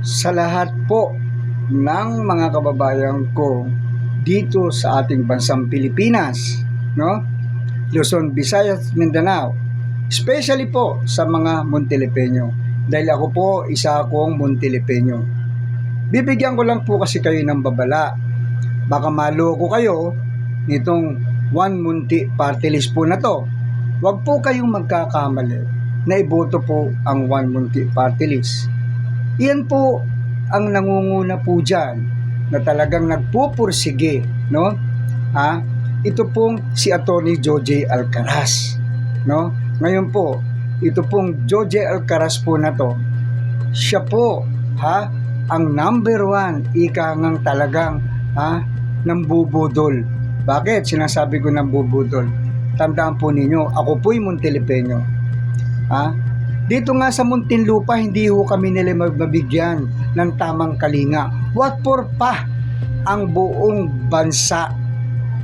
sa lahat po ng mga kababayan ko dito sa ating bansang Pilipinas, no? Luzon, Visayas, Mindanao. Especially po sa mga Montelepeño. Dahil ako po, isa akong Montelepeño. Bibigyan ko lang po kasi kayo ng babala. Baka maloko kayo nitong one munti party list po na to. Huwag po kayong magkakamali na iboto po ang one munti party list. Iyan po ang nangunguna po dyan na talagang nagpupursige, no? Ha? Ito pong si Attorney Joje Alcaraz, no? Ngayon po, ito pong Joje Alcaraz po na to, siya po, ha? Ang number one, ika ngang talagang, ha? Nambubudol. Bakit? Sinasabi ko nambubudol. Tandaan po ninyo, ako po'y Montelepeño. Ha? Dito nga sa Muntinlupa, hindi ho kami nila mabigyan ng tamang kalinga. What for pa ang buong bansa?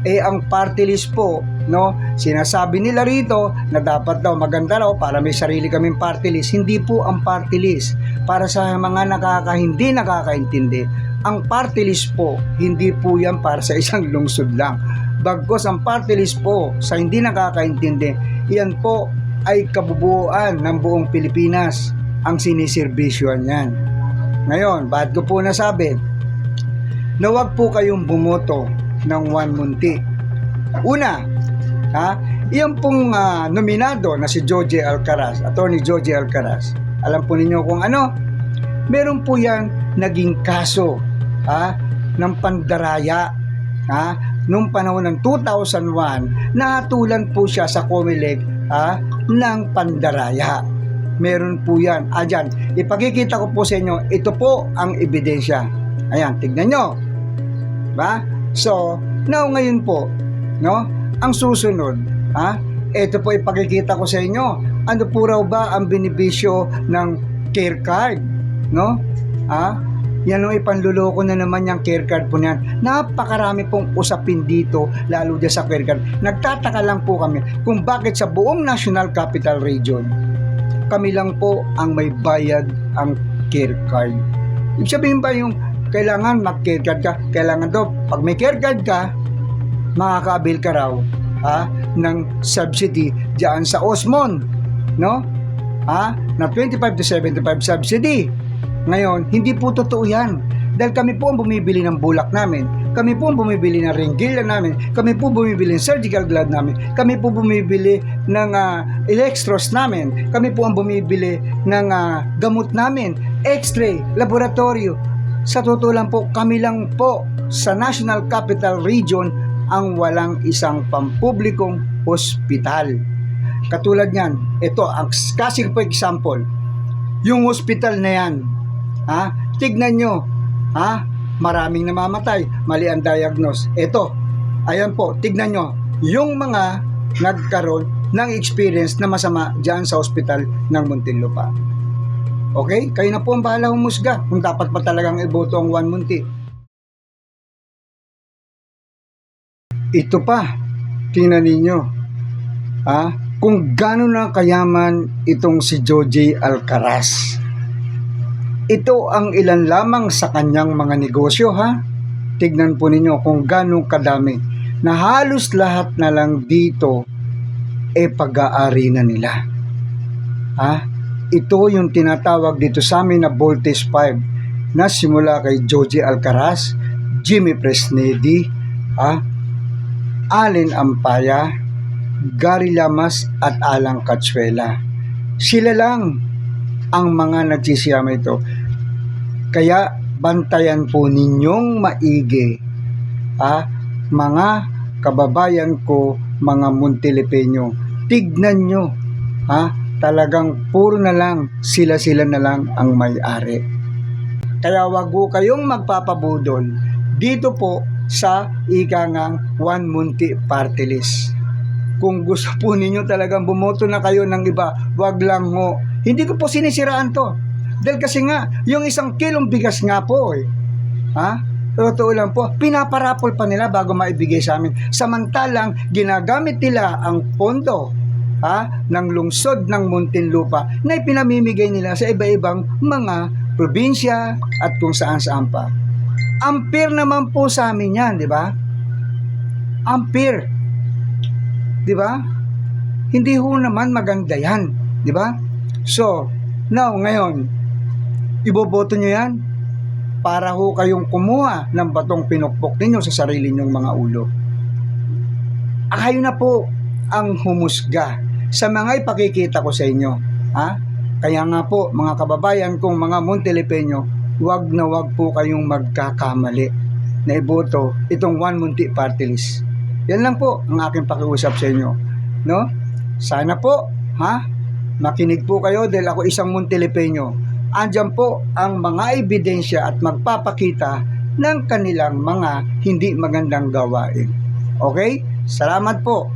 Eh, ang party list po, no, sinasabi nila rito na dapat daw maganda raw para may sarili kaming party list. Hindi po ang party list. Para sa mga nakaka, hindi nakakaintindi, ang party list po, hindi po yan para sa isang lungsod lang. Bagkos ang party list po, sa hindi nakakaintindi, yan po ay kabubuan ng buong Pilipinas ang siniservisyoan niyan. Ngayon, bakit ko po nasabi? Na wag po kayong bumoto ng one munti. Una, ha, iyan pong ah, nominado na si Joje Alcaraz, Attorney Joje Alcaraz. Alam po ninyo kung ano? Meron po yan naging kaso ha, ng pandaraya ha, nung panahon ng 2001 nahatulan po siya sa Comelec ha, ng pandaraya. Meron po yan. Ayan, ipakikita ko po sa inyo, ito po ang ebidensya. Ayan, tignan nyo. Ba? So, now ngayon po, no? Ang susunod, ha? Ito po ipakikita ko sa inyo. Ano po raw ba ang benepisyo ng care card, no? Ha? Yan ang ipanluloko na naman yung care card po niyan. Napakarami pong usapin dito, lalo dyan sa care card. Nagtataka lang po kami kung bakit sa buong National Capital Region, kami lang po ang may bayad ang care card. Ibig sabihin ba yung kailangan mag-care card ka, kailangan to, pag may care card ka, makaka-avail ka raw ha, ng subsidy diyan sa Osmon, no? Ha? Na 25 to 75 subsidy. Ngayon, hindi po totoo yan. Dahil kami po ang bumibili ng bulak namin. Kami po ang bumibili ng ringgila namin. Kami po bumibili ng surgical glove namin. Kami po bumibili ng uh, electros namin. Kami po ang bumibili ng ah, gamot namin. X-ray, laboratorio. Sa totoo lang po, kami lang po sa National Capital Region ang walang isang pampublikong ospital. Katulad niyan, ito, ang kasing po example, yung hospital na yan, ha, tignan nyo, ha, maraming namamatay, mali ang diagnose. Ito, ayan po, tignan nyo, yung mga nagkaroon ng experience na masama dyan sa hospital ng Muntinlupa. Okay? Kayo na po ang bahala humusga kung dapat pa talagang iboto ang one munti. Ito pa, tingnan ninyo. Ha? Kung gano'n na kayaman itong si Joji Alcaraz. Ito ang ilan lamang sa kanyang mga negosyo ha. Tignan po ninyo kung gano'ng kadami na halos lahat na lang dito e pag-aari na nila. Ha? Ito yung tinatawag dito sa amin na Voltage 5 na simula kay Joji Alcaraz, Jimmy Presnedi, ha? Allen Ampaya, Gary Lamas at Alang Katsuela. Sila lang ang mga nagsisiyama ito. Kaya bantayan po ninyong maigi ha, mga kababayan ko, mga Montelepeño. Tignan nyo, ha, talagang puro na lang, sila-sila na lang ang may-ari. Kaya wag po kayong magpapabudol dito po sa ikangang one munti party list. Kung gusto po ninyo talagang bumoto na kayo ng iba, wag lang ho. Hindi ko po sinisiraan to. Dahil kasi nga, yung isang kilong bigas nga po eh. Ha? Totoo lang po, pinaparapol pa nila bago maibigay sa amin. Samantalang, ginagamit nila ang pondo ha, ng lungsod ng Muntinlupa na ipinamimigay nila sa iba-ibang mga probinsya at kung saan saan pa. Ampir naman po sa amin yan, di ba? Ampir. Di ba? Hindi ho naman maganda yan, di ba? So, now, ngayon, iboboto nyo yan para ho kayong kumuha ng batong pinukpok ninyo sa sarili nyong mga ulo. Kayo na po ang humusga sa mga ipakikita ko sa inyo. Ha? Kaya nga po, mga kababayan kong mga Montelepeño, wag na wag po kayong magkakamali na iboto itong One Munti Party List. Yan lang po ang aking pakiusap sa inyo. No? Sana po, ha? Makinig po kayo dahil ako isang Montelepeño. Andyan po ang mga ebidensya at magpapakita ng kanilang mga hindi magandang gawain. Okay? Salamat po.